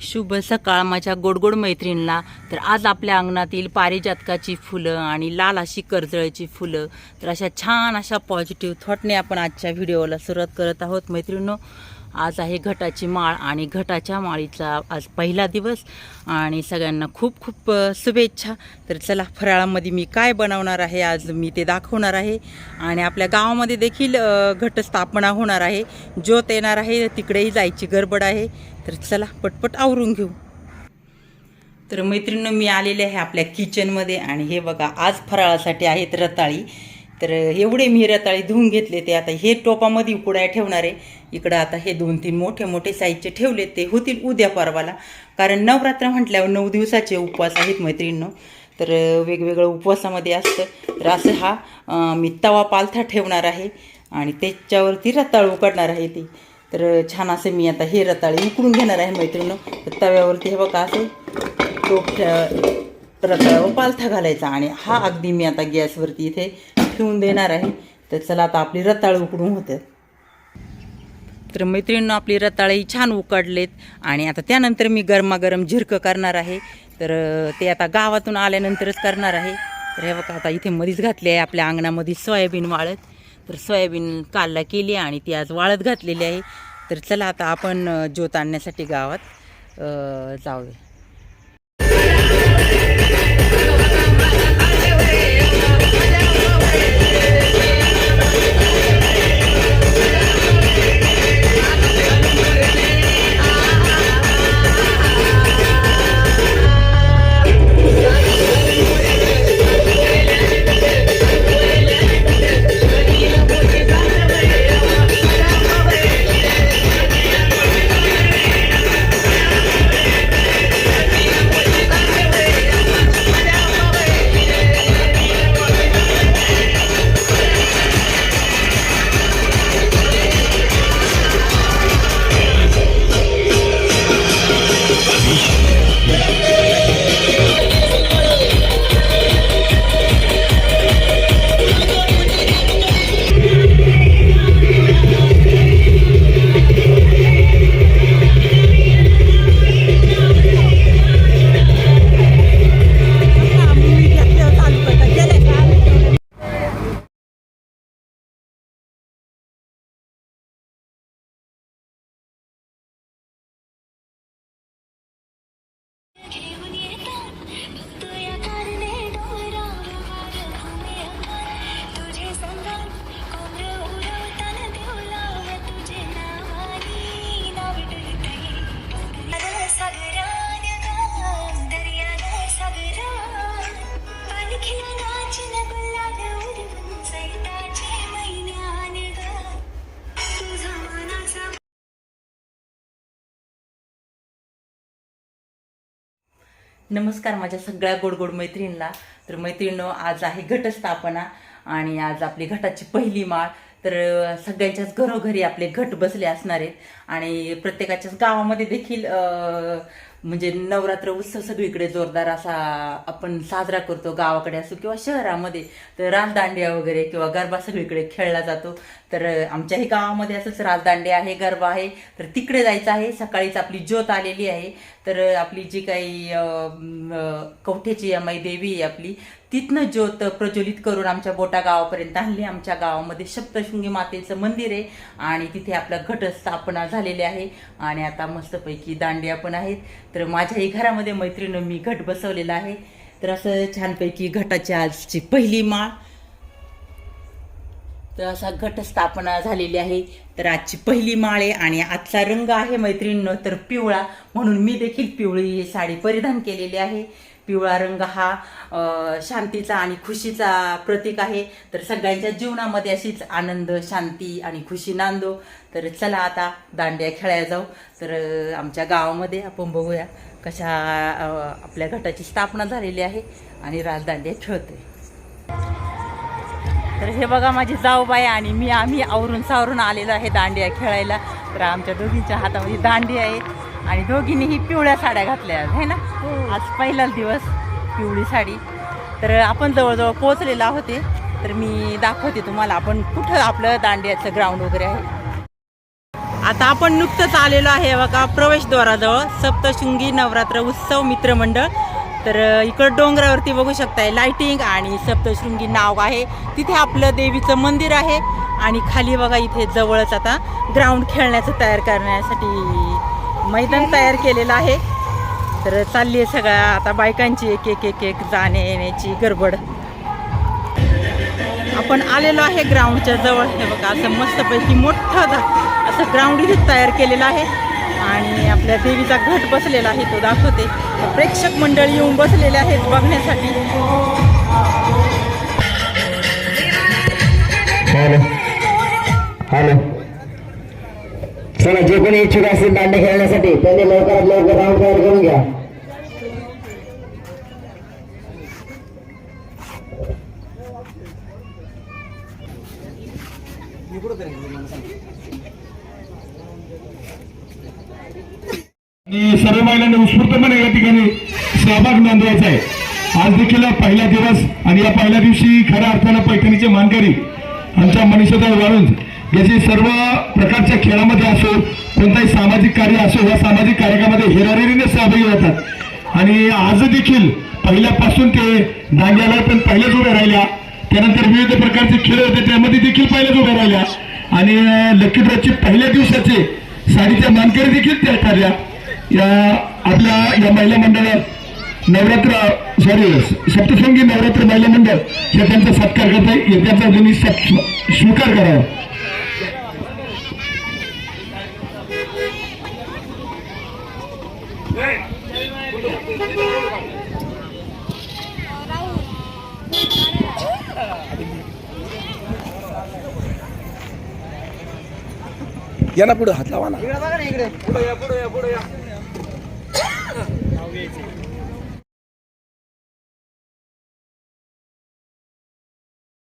शुभ सकाळ माझ्या गोडगोड मैत्रिणींना. तर आज आपल्या अंगणातील पारिजातकाची फुलं आणि लाल अशी कर्जळाची फुलं तर अशा छान अशा पॉझिटिव्ह थॉटने आपण आजच्या व्हिडिओला सुरुवात करत आहोत. मैत्रिणींनो आज आहे घटाची माळ आणि घटाच्या माळीचा आज पहिला दिवस. आणि सगळ्यांना खूप खूप शुभेच्छा. तर चला फराळामध्ये मी काय बनवणार आहे आज मी ते दाखवणार आहे. आणि आपल्या गावामध्ये देखील घटस्थापना होणार आहे. ज्योत येणार आहे तिकडेही जायची गडबड आहे. तर चला पटपट आवरून घेऊ. तर मैत्रिणी मी आलेले आहे आपल्या किचनमध्ये आणि हे बघा आज फराळासाठी आहेत रताळी. तर एवढे मी रताळी धुवून घेतले ते. आता हे टोपामध्ये उकडाय ठेवणार आहे. इकडं आता हे दोन तीन मोठे मोठे साईजचे ठेवले ते होतील उद्या परवाला. कारण नवरात्र म्हटल्यावर नऊ दिवसाचे उपवास आहेत मैत्रिणींनो. तर वेगवेगळं उपवासामध्ये असतं. तर असं हा मी तवा पालथा ठेवणार आहे. आणि त्याच्यावरती रताळ उकडणार आहे ती. तर छान असं मी आता हे रताळी उकडून घेणार आहे मैत्रिणीनं. तर तव्यावरती हे बघा असे टोप रताळावर पालथा घालायचा. आणि हा अगदी मी आता गॅसवरती इथे ठेवून देणार आहे. तर चला आता आपली रताळ उकडून होतं. तर मैत्रिणीनं आपली रताळी छान उकडलेत. आणि आता त्यानंतर मी गरमागरम झिरकं करणार आहे. तर ते आता गावातून आल्यानंतरच करणार आहे. तर हे बघा आता इथे मधीच घातली आहे आपल्या अंगणामध्ये सोयाबीन वाळत. तर सोयाबीन कालला केली आणि ती आज वाळत घातलेली आहे. तर चला आता आपण ज्योत आणण्यासाठी गावात जाऊया. नमस्कार माझ्या सगळ्या गोड गोड मैत्रिणींना. तर मैत्रिणीनो आज आहे घटस्थापना आणि आज आपली घटाची पहिली माळ. तर सगळ्यांच्याच घरोघरी आपले घट बसले असणार आहेत. आणि प्रत्येकाच्याच गावामध्ये देखील अं, म्हणजे नवरात्र उत्सव सगळीकडे जोरदार असा आपण साजरा करतो गावाकडे असो किंवा शहरामध्ये. तर राजदांडिया वगैरे किंवा गरबा सगळीकडे खेळला जातो. तर आमच्याही गावामध्ये असंच राजदांडे आहे गरबा आहे. तर तिकडे जायचं आहे. सकाळीच आपली ज्योत आलेली आहे. तर आपली जी काही कवठेची अमाई देवी आहे आपली तिथनं ज्योत प्रज्वलित करून आमच्या बोटा गावापर्यंत आणली. आमच्या गावामध्ये सप्तशृंगी मातेचं मंदिर आहे आणि तिथे आपलं घटस्थापना झालेली आहे. आणि आता मस्तपैकी दांडिया पण आहेत. तर माझ्याही घरामध्ये मैत्रिणं मी घट बसवलेला आहे. तर असं छानपैकी घटाची आजची पहिली माळ. तर असा घटस्थापना झालेली आहे. तर आजची पहिली माळ आहे आणि आजचा रंग आहे मैत्रिणीनं तर पिवळा. म्हणून मी देखील पिवळी साडी परिधान केलेली आहे. पिवळा रंग हा शांतीचा आणि खुशीचा प्रतीक आहे. तर सगळ्यांच्या जीवनामध्ये अशीच आनंद शांती आणि खुशी नांदो. तर चला आता दांड्या खेळायला जाऊ. तर आमच्या गावामध्ये आपण बघूया कशा आपल्या गटाची स्थापना झालेली आहे आणि राजदांड्या खेळतोय. तर हे बघा माझी जाऊबाई आणि मी आम्ही आवरून सावरून आलेलो आहे दांडिया खेळायला. तर आमच्या दोघींच्या हातामध्ये दांडी आहे. आणि दोघींनीही पिवळ्या साड्या घातल्या आहेत है ना? आज पहिलाच दिवस पिवळी साडी. तर आपण जवळजवळ पोहोचलेलो आहोते तर मी दाखवते तुम्हाला आपण कुठं आपलं दांडियाचं ग्राउंड वगैरे आहे. आता आपण नुकतंच आलेलो आहे बघा प्रवेशद्वाराजवळ सप्तशृंगी नवरात्र उत्सव मित्रमंडळ तर इकडं डोंगरावरती बघू शकताय लाइटिंग आणि सप्तशृंगी नाव आहे. तिथे आपलं देवीचं मंदिर आहे. आणि खाली बघा इथे जवळच आता ग्राउंड खेळण्याचं तयार करण्यासाठी मैदान तयार केलेलं आहे. तर चालली आहे सगळ्या आता बायकांची एक एक एक एक जाणे येण्याची गडबड. आपण आलेलो आहे ग्राउंडच्या जवळ. हे बघा असं मस्तपैकी मोठं दा असं ग्राउंड इथे तयार केलेलं आहे. आणि आपल्या देवीचा घट बसलेला आहे तो दाखवते. प्रेक्षक मंडळी येऊन बसलेले आहेत बघण्यासाठी. जे कोणी इच्छुक असतील दांडे खेळण्यासाठी त्यांनी लवकरात लवकर राऊंड तयार करून घ्या. सर्व महिलांनी उत्स्फूर्तपणे या ठिकाणी सहभाग नोंदवायचा आहे. आज देखील पहिला दिवस आणि या पहिल्या दिवशी खऱ्या अर्थानं पैठणीचे मानकरी आमच्या मनीषाताई वाळून याचे सर्व प्रकारच्या खेळामध्ये असो कोणताही सामाजिक कार्य असो या सामाजिक कार्यक्रमामध्ये हिराहिरीने सहभागी होतात. आणि आज देखील पहिल्यापासून ते दांड्याला पण पहिल्याच उभ्या राहिल्या. त्यानंतर विविध प्रकारचे खेळ होते त्यामध्ये देखील पहिल्याच उभ्या राहिल्या. आणि लकी पहिल्या दिवसाचे साडीच्या मानकरी देखील त्या ठरल्या. या आपल्या या महिला मंडळात नवरात्र सॉरी सप्तशृंगी नवरात्र महिला मंडळ हे त्यांचा सत्कार करता येत्याचा हे त्यांचा सत्- स्वीकार करावा. या ना पुढे हात लावा ना.